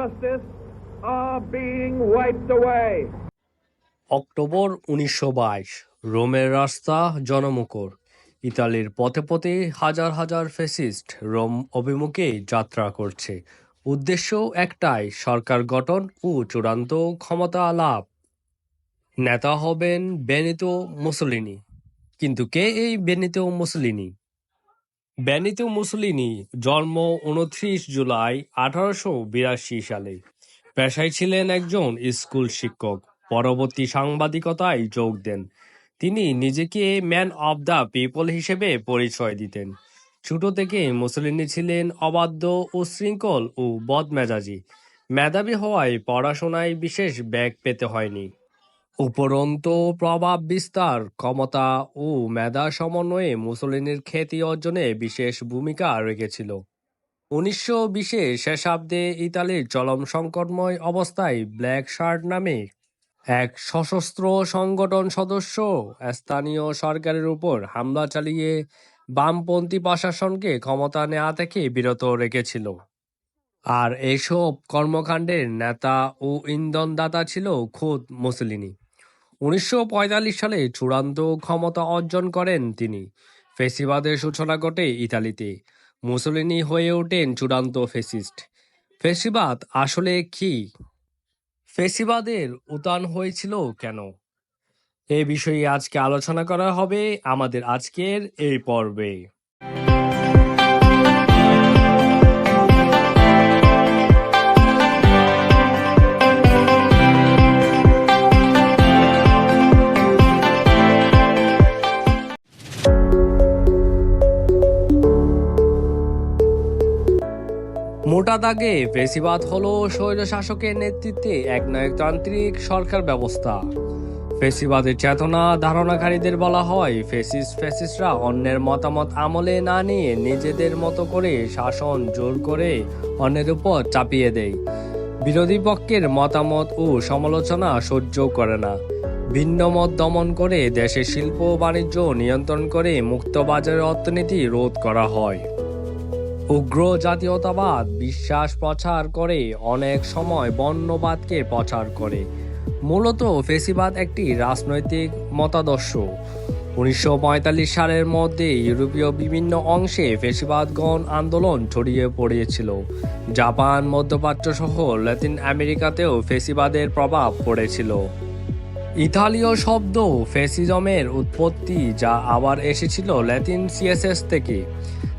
are being wiped away. October উনিশশো বাইশ, রোমের রাস্তা জনমুখর। ইতালির পথে পথে হাজার হাজার ফেসিস্ট রোম অভিমুখে যাত্রা করছে। উদ্দেশ্য একটাই, সরকার গঠন ও চূড়ান্ত ক্ষমতা লাভ। নেতা হবেন বেনিতো মুসলিনি। কিন্তু কে এই বেনিতো মুসলিনি? বেনিতো মুসলিনি, জন্ম উনত্রিশ জুলাই আঠারোশো বিরাশি সালে। পেশায় ছিলেন একজন স্কুল শিক্ষক। পরবর্তী সাংবাদিকতায় যোগ দেন। তিনি নিজেকে ম্যান অব দ্য পিপল হিসেবে পরিচয় দিতেন। ছোট থেকে মুসলিনি ছিলেন অবাধ্য উশৃঙ্খল ও বদমেজাজি। মেধাবী হওয়ায় পড়াশোনায় বিশেষ ব্যাগ পেতে হয়নি। উপরন্তু প্রভাব বিস্তার, ক্ষমতা ও মেধা সমন্বয়ে মুসলিনের খ্যাতি অর্জনে বিশেষ ভূমিকা রেখেছিল। উনিশশো বিশের শেষাব্দে ইতালির চরম সংকটময় অবস্থায় ব্ল্যাক শার্ট নামে এক সশস্ত্র সংগঠন সদস্য স্থানীয় সরকারের উপর হামলা চালিয়ে বামপন্থী প্রশাসনকে ক্ষমতা নেওয়া থেকে বিরত রেখেছিল। আর এসব কর্মকাণ্ডের নেতা ও ইন্ধনদাতা ছিল খোদ মুসলিনি। উনিশশো পঁয়তাল্লিশ সালে চূড়ান্ত ক্ষমতা অর্জন করেন তিনি। ফেসিবাদের সূচনা ঘটে ইতালিতে। মুসলিনি হয়ে ওঠেন চূড়ান্ত ফেসিস্ট। ফেসিবাদ আসলে কি? ফেসিবাদের উত্থান হয়েছিল কেন? এ বিষয়ে আজকে আলোচনা করা হবে আমাদের আজকের এই পর্বে। মোটা দাগে ফেসিবাদ হলো স্বৈরশাসকের নেতৃত্বে এক নায়কতান্ত্রিক সরকার ব্যবস্থা। ফেসিবাদের চেতনা ধারণাকারীদের বলা হয়, ফেসিস ফেসিসরা অন্যের মতামত আমলে না নিয়ে নিজেদের মতো করে শাসন জোর করে অন্যের উপর চাপিয়ে দেয়। বিরোধী পক্ষের মতামত ও সমালোচনা সহ্য করে না। ভিন্ন মত দমন করে দেশের শিল্প বাণিজ্য নিয়ন্ত্রণ করে মুক্ত বাজারের অর্থনীতি রোধ করা হয়। উগ্র জাতীয়তাবাদ বিশ্বাস প্রচার করে, অনেক সময় বর্ণবাদকে প্রচার করে। মূলত ফেসিবাদ একটি রাজনৈতিক মতাদর্শ। উনিশশো পঁয়তাল্লিশ সালের মধ্যে ইউরোপীয় বিভিন্ন অংশে ফেসিবাদগণ আন্দোলন ছড়িয়ে পড়িয়েছিল। জাপান মধ্যপ্রাচ্য সহ লাতিন আমেরিকাতেও ফেসিবাদের প্রভাব পড়েছিল। ইতালীয় শব্দ ফেসিজমের উৎপত্তি যা আবার এসেছিল ল্যাটিন সিএসএস থেকে।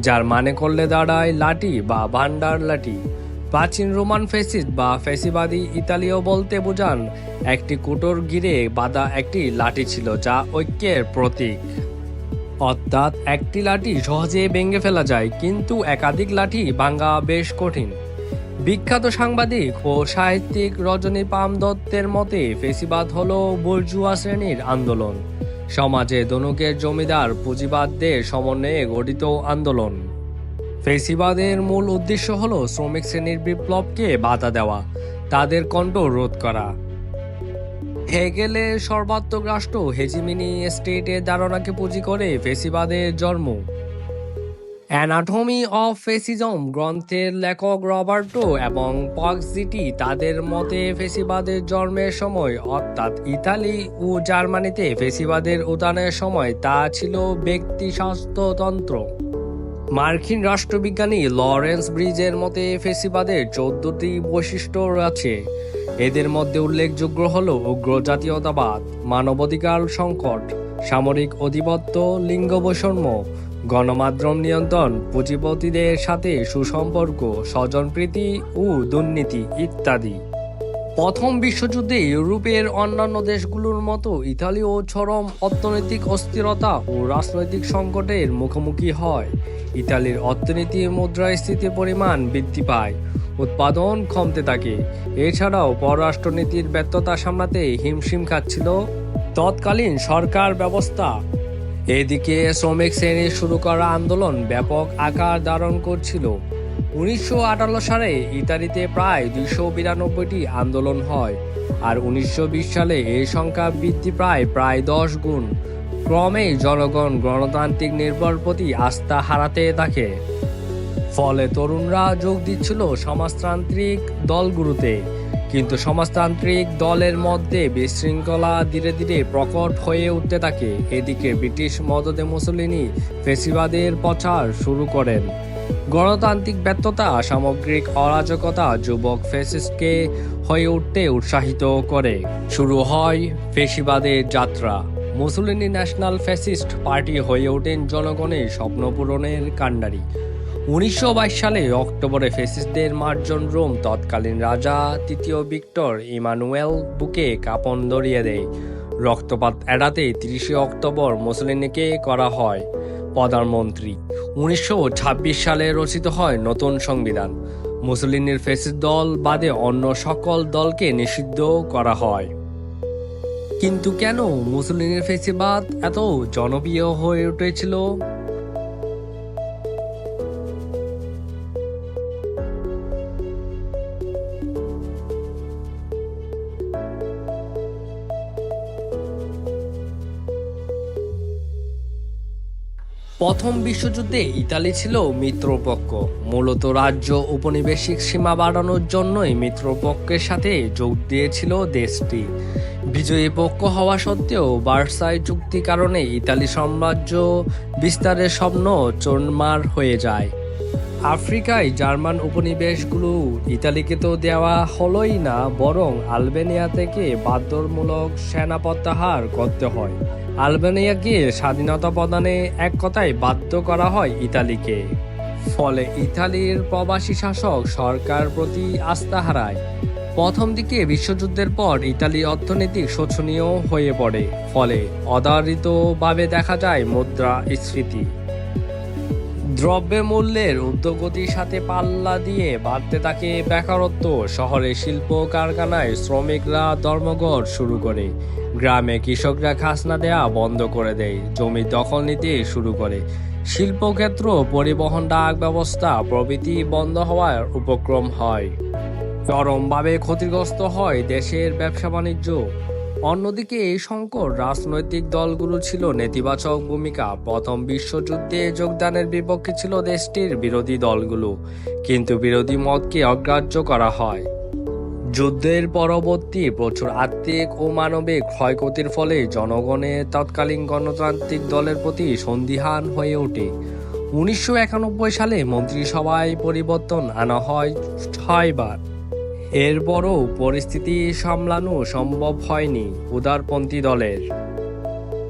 যার মানে করলে দাঁড়ায় লাঠি বা ভান্ডার লাঠি। প্রাচীন রোমান ফেসিস্ট বা ফেসিবাদী ইতালীয় বলতে বোঝান, একটি কুটোর ঘিরে বাঁধা একটি লাঠি ছিল যা ঐক্যের প্রতীক। অর্থাৎ একটি লাঠি সহজে ভেঙে ফেলা যায়, কিন্তু একাধিক লাঠি ভাঙা বেশ কঠিন। বিখ্যাত সাংবাদিক ও সাহিত্যিক রজনী পাম দত্তের মতে ফেসিবাদ হল বর্জুয়া শ্রেণির আন্দোলন। সমাজে দনুকের জমিদার পুঁজিবাদদের সমন্বয়ে গঠিত আন্দোলন। ফেসিবাদের মূল উদ্দেশ্য হল শ্রমিক শ্রেণির বিপ্লবকে বাধা দেওয়া, তাদের কণ্ঠ রোধ করা। হেগেলের সর্বাত্মক রাষ্ট্র হেজিমিনি স্টেটের ধারণাকে পুঁজি করে ফেসিবাদের জন্ম। অ্যানাটমি অফ ফেসিজম গ্রন্থের লেখক রবার্টো এবং পক্সিটি তাদের মতে ফেসিবাদের জন্মের সময়, অর্থাৎ ইতালি ও জার্মানিতে ফেসিবাদের উত্থানের সময় তা ছিল ব্যক্তি স্বাস্থ্যতন্ত্র মার্কিন রাষ্ট্রবিজ্ঞানী লরেন্স ব্রিজের মতে ফেসিবাদের চোদ্দটি বৈশিষ্ট্য আছে এদের মধ্যে উল্লেখযোগ্য হল উগ্র জাতীয়তাবাদ, মানবাধিকার সংকট, সামরিক অধিপত্য, লিঙ্গ বৈষম্য গণমাধ্যম নিয়ন্ত্রণ, পুঁজিপতিদের সাথে সুসম্পর্ক, স্বজনপ্রীতি ও দুর্নীতি ইত্যাদি। প্রথম বিশ্বযুদ্ধে ইউরোপের অন্যান্য দেশগুলোর মতো ইতালিও চরম অর্থনৈতিক অস্থিরতা ও রাজনৈতিক সংকটের মুখোমুখি হয়। ইতালির অর্থনীতির মুদ্রাস্ফীতির পরিমাণ বৃদ্ধি পায়, উৎপাদন কমতে থাকে। এছাড়াও পররাষ্ট্রনীতির ব্যর্থতা সামলাতে হিমশিম খাচ্ছিল। তৎকালীন সরকার ব্যবস্থা এদিকে শ্রমিক শ্রেণির শুরু করা আন্দোলন ব্যাপক আকার ধারণ করছিল। উনিশশো আটান্ন সালে ইতালিতে প্রায় দুইশো বিরানব্বইটি আন্দোলন হয় আর উনিশশো বিশ সালে এই সংখ্যা বৃদ্ধি প্রায় প্রায় দশ গুণ। ক্রমেই জনগণ গণতান্ত্রিক নির্ভর প্রতি আস্থা হারাতে থাকে। ফলে তরুণরা যোগ দিচ্ছিল সমাজতান্ত্রিক দলগুলোতে। কিন্তু সমাজতান্ত্রিক দলের মধ্যে বিশৃঙ্খলা ধীরে ধীরে প্রকট হয়ে উঠতে থাকে। এদিকে ব্রিটিশ মদদে মুসলিনি ফেসিবাদের প্রচার শুরু করেন। গণতান্ত্রিক ব্যর্থতা, সামগ্রিক অরাজকতা যুবক ফেসিস্টকে হয়ে উঠতে উৎসাহিত করে। শুরু হয় ফেসিবাদের যাত্রা। মুসলিনি ন্যাশনাল ফ্যাসিস্ট পার্টি হয়ে ওঠেন জনগণের স্বপ্ন পূরণের কাণ্ডারি। উনিশশো বাইশ সালে অক্টোবরে ফেসিস্টদের মার্জন রোম তৎকালীন রাজা তৃতীয় ভিক্টর ইমানুয়েল বুকে কাপন ধরিয়ে দেয়। রক্তপাত এড়াতে তিরিশে অক্টোবর মুসলিনিকে করা হয় প্রধানমন্ত্রী। উনিশশো ছাব্বিশ সালে রচিত হয় নতুন সংবিধান। মুসলিনের ফেসিস দল বাদে অন্য সকল দলকে নিষিদ্ধ করা হয়। কিন্তু কেন মুসলিনের ফেসিবাদ এত জনপ্রিয় হয়ে উঠেছিল? প্রথম বিশ্বযুদ্ধে ইতালি ছিল মিত্রপক্ষ। মূলত রাজ্য উপনিবেশিক সীমা বাড়ানোর জন্যই মিত্রপক্ষের সাথে যোগ দিয়েছিল দেশটি। বিজয়ী পক্ষ হওয়া সত্ত্বেও বার্সাই চুক্তি কারণে ইতালি সাম্রাজ্য বিস্তারের স্বপ্ন চোরমার হয়ে যায়। আফ্রিকায় জার্মান উপনিবেশগুলো ইতালিকে তো দেওয়া হলোই না, বরং আলবেনিয়া থেকে বাধ্যমূলক সেনা প্রত্যাহার করতে হয়। আলবেনিয়াকে স্বাধীনতা প্রদানে এক কথায় বাধ্য করা হয় ইতালিকে। ফলে ইতালির প্রবাসী শাসক সরকার প্রতি আস্থা হারায়। প্রথম দিকে বিশ্বযুদ্ধের পর ইতালি অর্থনৈতিক শোচনীয় হয়ে পড়ে। ফলে অধারিতভাবে দেখা যায় মুদ্রা স্ফীতি দ্রব্যের মূল্যের ঊর্ধ্বগতির সাথে পাল্লা দিয়ে বাড়তে থাকে বেকারত্ব। শহরে শিল্প কারখানায় শ্রমিকরা ধর্মঘট শুরু করে। গ্রামে কৃষকরা খাসনা দেয়া বন্ধ করে দেয়, জমি দখল নিতে শুরু করে। শিল্পক্ষেত্র পরিবহন ডাক ব্যবস্থা প্রভৃতি বন্ধ হওয়ার উপক্রম হয়। চরমভাবে ক্ষতিগ্রস্ত হয় দেশের ব্যবসা বাণিজ্য অন্যদিকে এই সংকট রাজনৈতিক দলগুলো ছিল নেতিবাচক ভূমিকা। প্রথম বিশ্বযুদ্ধে যোগদানের বিপক্ষে ছিল দেশটির বিরোধী দলগুলো, কিন্তু বিরোধী মতকে অগ্রাহ্য করা হয়। যুদ্ধের পরবর্তী প্রচুর আর্থিক ও মানবিক ক্ষয়ক্ষতির ফলে জনগণের তৎকালীন গণতান্ত্রিক দলের প্রতি সন্দিহান হয়ে ওঠে। উনিশশো একানব্বই সালে মন্ত্রিসভায় পরিবর্তন আনা হয় ছয়বার। এরপরও পরিস্থিতি সামলানো সম্ভব হয়নি উদারপন্থী দলের।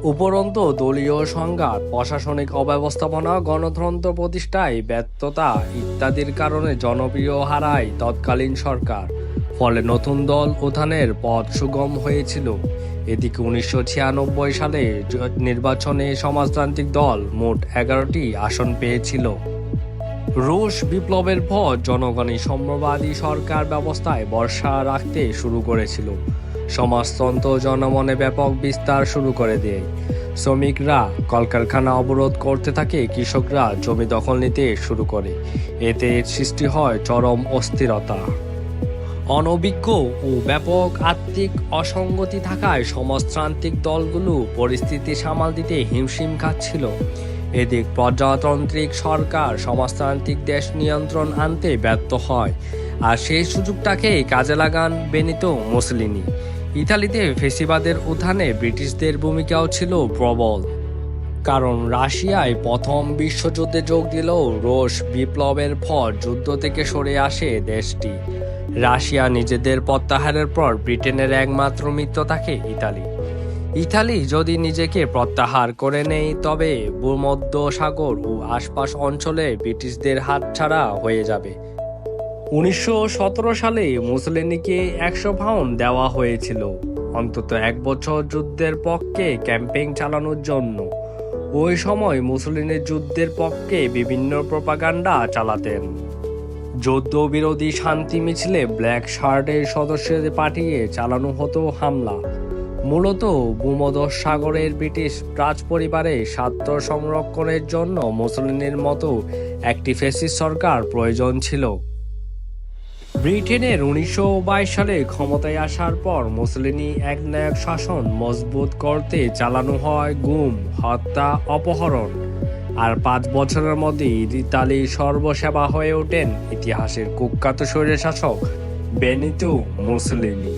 উপরন্ত দলীয় সংঘাত, প্রশাসনিক অব্যবস্থাপনা, গণতন্ত্র প্রতিষ্ঠায় ব্যর্থতা ইত্যাদির কারণে জনপ্রিয় হারায় তৎকালীন সরকার। ফলে নতুন দল উত্থানের পথ সুগম হয়েছিল। এদিকে উনিশশো ছিয়ানব্বই সালে নির্বাচনে সমাজতান্ত্রিক দল মোট এগারোটি আসন পেয়েছিল। রুশ বিপ্লবের পর জনগণই সাম্যবাদী সরকার ব্যবস্থায় বর্ষা রাখতে শুরু করেছিল। সমাজতন্ত্র জনমনে ব্যাপক বিস্তার শুরু করে দেয়। শ্রমিকরা কলকারখানা অবরোধ করতে থাকে, কৃষকরা জমি দখল নিতে শুরু করে। এতে সৃষ্টি হয় চরম অস্থিরতা। অনভিজ্ঞ ও ব্যাপক আর্থিক অসঙ্গতি থাকায় সমাজতান্ত্রিক দলগুলো পরিস্থিতি সামাল দিতে হিমশিম খাচ্ছিল। এদিক প্রজাতান্ত্রিক সরকার সমাজতান্ত্রিক দেশ নিয়ন্ত্রণ আনতে ব্যর্থ হয়, আর সেই সুযোগটাকেই কাজে লাগান বেনিতো মুসলিনি। ইতালিতে ফেসিবাদের উত্থানে ব্রিটিশদের ভূমিকাও ছিল প্রবল, কারণ রাশিয়ায় প্রথম বিশ্বযুদ্ধে যোগ দিলেও রুশ বিপ্লবের পর যুদ্ধ থেকে সরে আসে দেশটি। রাশিয়া নিজেদের প্রত্যাহারের পর ব্রিটেনের একমাত্র মিত্র থাকে ইতালি। ইতালি যদি নিজেকে প্রত্যাহার করে নেয়, তবে ভূমধ্য সাগর ও আশপাশ অঞ্চলে ব্রিটিশদের হাতছাড়া হয়ে যাবে। উনিশশো সতেরো সালে মুসলিনিকে একশো পাউন্ড দেওয়া হয়েছিল। অন্তত এক বছর যুদ্ধের পক্ষে ক্যাম্পেইন চালানোর জন্য। ওই সময় মুসলিনের যুদ্ধের পক্ষে বিভিন্ন প্রপাগান্ডা চালাতেন। যুদ্ধবিরোধী শান্তি মিছিলে ব্ল্যাক শার্টের সদস্যদের পাঠিয়ে চালানো হতো হামলা। মূলত ভূমধ্য সাগরের ব্রিটিশ রাজ পরিবারে স্বার্থ সংরক্ষণের জন্য মুসলিনের মতো একটি ফেসিস্ট সরকার প্রয়োজন ছিল। ব্রিটেনের উনিশশো বাইশ সালে ক্ষমতায় আসার পর মুসলিনি একনায়ক শাসন মজবুত করতে চালানো হয় গুম, হত্যা, অপহরণ। আর পাঁচ বছরের মধ্যে ইতালি সর্বসেবা হয়ে ওঠেন ইতিহাসের কুখ্যাত স্বৈরশাসক বেনিতো মুসলিনি।